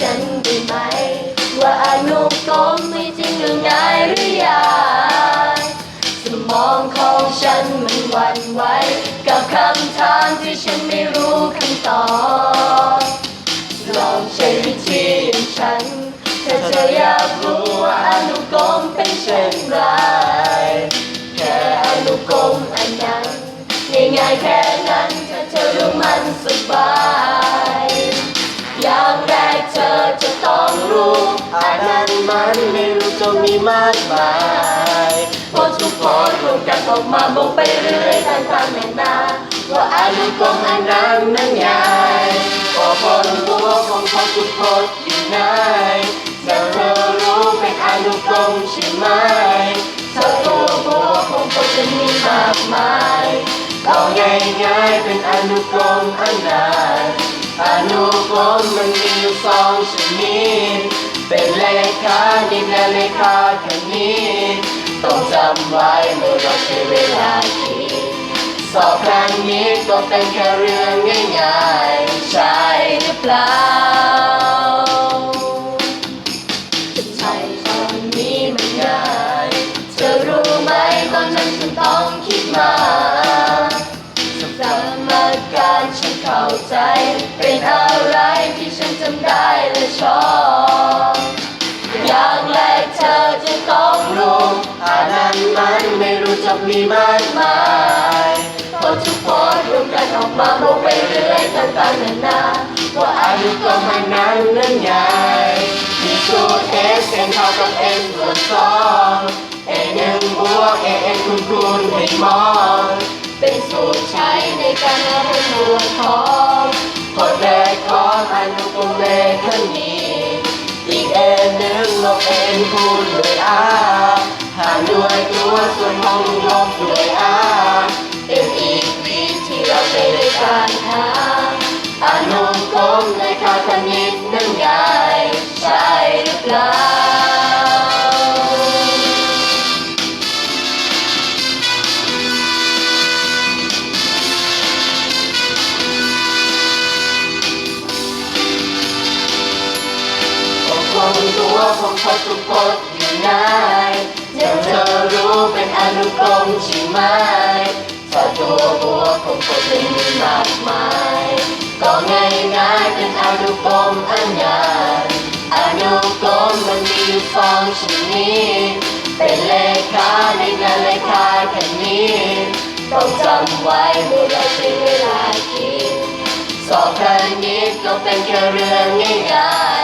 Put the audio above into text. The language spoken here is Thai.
ฉันได้ไหม ว่าอนุกรมไม่จริงหรือง่ายหรือยังสมองของฉันมันหวั่นไหวกับคำถามที่ฉันไม่รู้คำตอบลองใช้วิธีอย่างฉันถ้าเธออยากรู้ว่าอนุกรมเป็นเช่นไรแค่อนุกรมอันนั้นง่ายๆแค่นั้นถ้าเธอรู้มันสบายอย่างแรกเธอ จะต้องรู้อันนั้นมันไม่รู้จะมีมากมายพอทุกคนรวมกันออกมาบอกไปเรื่อยต่างๆนานาว่าอนุกรมอันนั้นนั้นง่ายพอคนตัวของพอทุกคนอยู่ไหนแต่เธอรู้เป็นอนุกรมใช่ไหมเธอตัวบัวคงจะมีมากมายเอาง่ายๆเป็นอนุกรมอันนั้น อนุกรมมันมีอยู่สองชนิดเป็นเลขานิดและเลขาคณิตต้องจำไว้เมื่อเราใช้เวลาคิดสอบครั้งนี้ก็เป็นแค่เรื่องง่ายๆ ใช่หรือเปล่า ฉันเข้าใจ เป็นอะไรที่ฉันจำได้และชอบอย่างแรกเธอจะต้องรู้อันนั้นมันไม่รู้จักมีมากมายพอทุกคนรวมกันออกมาบอกไปเรื่อยต่างๆนานาว่าอนุกรมอันนั้นนั้นใหญ่มีสูตร s เท่ากับ n ส่วนสอง a หนึ่งบวก a n คูณคูณให้มอง ลบวกของผลแรกของอนุกรมเลขนี้อีก a หนึ่งลบ n คูณด้วย r หารด้วยตัวส่วนของลบด้วย r เป็นอีกวิธีที่เราใช้ในการหาอนุกรมเลขาคณิตนั้นง่ายใช่หรือเปล่า ของคนทุกคนอยู่ไหนเดี๋ยวเธอรู้เป็นอนุกรมใช่ไหมถ้าตัวบัวกของคนไม่มีมากมาย ก็ง่ายง่ายเป็นอนุกรมอันใหญ่อนุกรมมันมีอยู่สองชนิดเป็นเลขาในงานเลขาแคณิตต้องจำไว้เมื่อเราใช้เวลาคิดสอบคณิตก็เป็นแค่เรื่องง่าย